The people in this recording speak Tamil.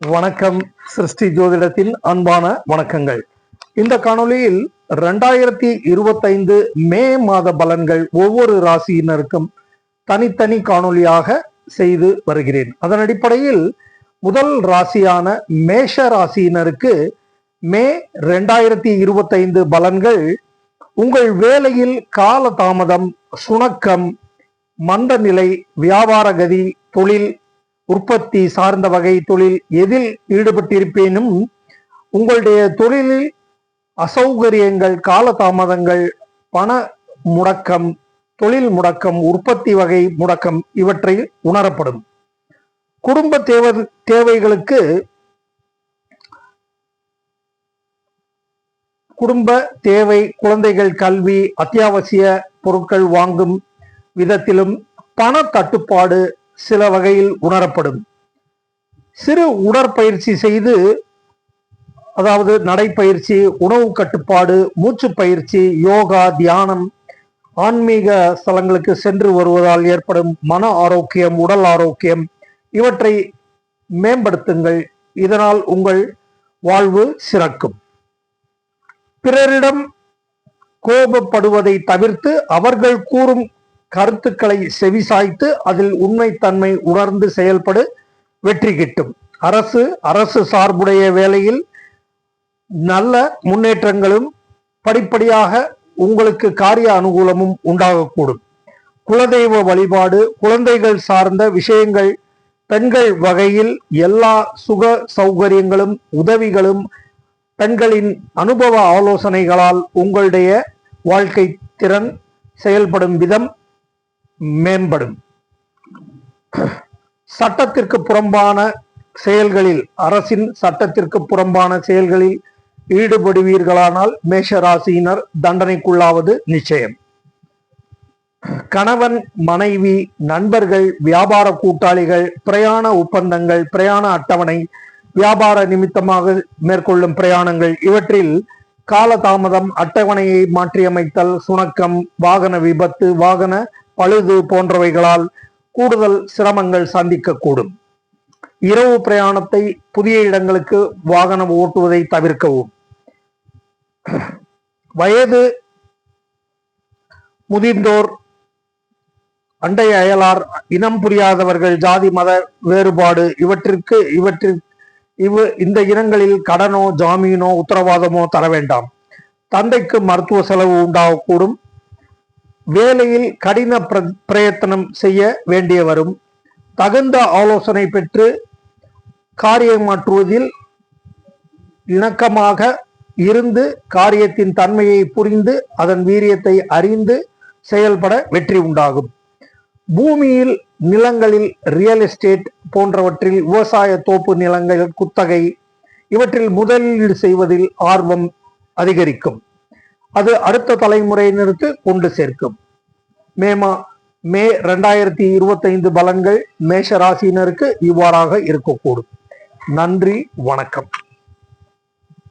வணக்கம் சிருஷ்டி ஜோதிடத்தின் அன்பான வணக்கங்கள். இந்த காணொளியில் ரெண்டாயிரத்தி இருபத்தைந்து மே மாத பலன்கள் ஒவ்வொரு ராசியினருக்கும் தனித்தனி காணொளியாக செய்து வருகிறேன். அதன் அடிப்படையில் முதல் ராசியான மேஷ ராசியினருக்கு மே ரெண்டாயிரத்தி இருபத்தைந்து பலன்கள் உங்கள் வேலையில் கால தாமதம் சுணக்கம் மந்த நிலை வியாபார கதி தொழில் உற்பத்தி சார்ந்த வகை தொழில் எதில் ஈடுபட்டிருப்பேனும் உங்களுடைய தொழிலில் அசௌகரியங்கள் காலதாமதங்கள் பண முடக்கம் தொழில் முடக்கம் உற்பத்தி வகை முடக்கம் இவற்றை உணரப்படும். குடும்ப தேவை தேவைகளுக்கு குடும்ப தேவை குழந்தைகள் கல்வி அத்தியாவசிய பொருட்கள் வாங்கும் விதத்திலும் பண தட்டுப்பாடு சில வகையில் உணரப்படும். சிறு உடற்பயிற்சி செய்து அதாவது நடைப்பயிற்சி உணவு கட்டுப்பாடு மூச்சு பயிற்சி யோகா தியானம் ஆன்மீக ஸ்தலங்களுக்கு சென்று வருவதால் ஏற்படும் மன ஆரோக்கியம் உடல் ஆரோக்கியம் இவற்றை மேம்படுத்துங்கள். இதனால் உங்கள் வாழ்வு சிறக்கும். பிறரிடம் கோபப்படுவதை தவிர்த்து அவர்கள் கூறும் கருத்துக்களை செவிசாய்த்து அதில் உண்மைத்தன்மை உணர்ந்து செயல்படு வெற்றி கிட்டும். அரசு அரசு சார்புடைய வேலையில் நல்ல முன்னேற்றங்களும் படிப்படியாக உங்களுக்கு காரிய அனுகூலமும் உண்டாகக்கூடும். குலதெய்வ வழிபாடு குழந்தைகள் சார்ந்த விஷயங்கள் பெண்கள் வகையில் எல்லா சுக சௌகரியங்களும் உதவிகளும் பெண்களின் அனுபவ ஆலோசனைகளால் உங்களுடைய வாழ்க்கை திறன் செயல்படும் விதம் மேம்படும். சட்டத்திற்கு புறம்பான செயல்களில் அரசின் சட்டத்திற்கு புறம்பான செயல்களில் ஈடுபடுவீர்களானால் மேஷராசியினர் தண்டனைக்குள்ளாவது நிச்சயம். கணவன் மனைவி நண்பர்கள் வியாபார கூட்டாளிகள் பிரயாண ஒப்பந்தங்கள் பிரயாண அட்டவணை வியாபார நிமித்தமாக மேற்கொள்ளும் பிரயாணங்கள் இவற்றில் காலதாமதம் அட்டவணையை மாற்றியமைத்தல் சுணக்கம் வாகன விபத்து வாகன பழுது போன்றவைகளால் கூடுதல் சிரமங்கள் சந்திக்கக்கூடும். இரவு பிரயாணத்தை புதிய இடங்களுக்கு வாகனம் ஓட்டுவதை தவிர்க்கவும். வயது முதிர்ந்தோர் அண்டை அயலார் இனம் புரியாதவர்கள் ஜாதி மத வேறுபாடு இவற்றிற்கு இவற்றிற்கு இவ் இந்த இனங்களில் கடனோ ஜாமீனோ உத்தரவாதமோ தர வேண்டாம் தந்தைக்கு மருத்துவ செலவு உண்டாகக்கூடும். வேலையில் கடின பிரயத்தனம் செய்ய வேண்டிய வரும் தகுந்த ஆலோசனை பெற்று காரியமாற்றுவதில் இணக்கமாக இருந்து காரியத்தின் தன்மையை புரிந்து அதன் வீரியத்தை அறிந்து செயல்பட வெற்றி உண்டாகும். பூமியில் நிலங்களில் ரியல் எஸ்டேட் போன்றவற்றில் விவசாய தோப்பு நிலங்கள் குத்தகை இவற்றில் முதலீடு செய்வதில் ஆர்வம் அதிகரிக்கும். அது அடுத்த தலைமுறையினருக்கு கொண்டு சேர்க்கும். மேமா மே ரெண்டாயிரத்தி இருபத்தைந்து பலன்கள் மேஷ ராசியினருக்கு இவ்வாறாக இருக்கக்கூடும். நன்றி வணக்கம்.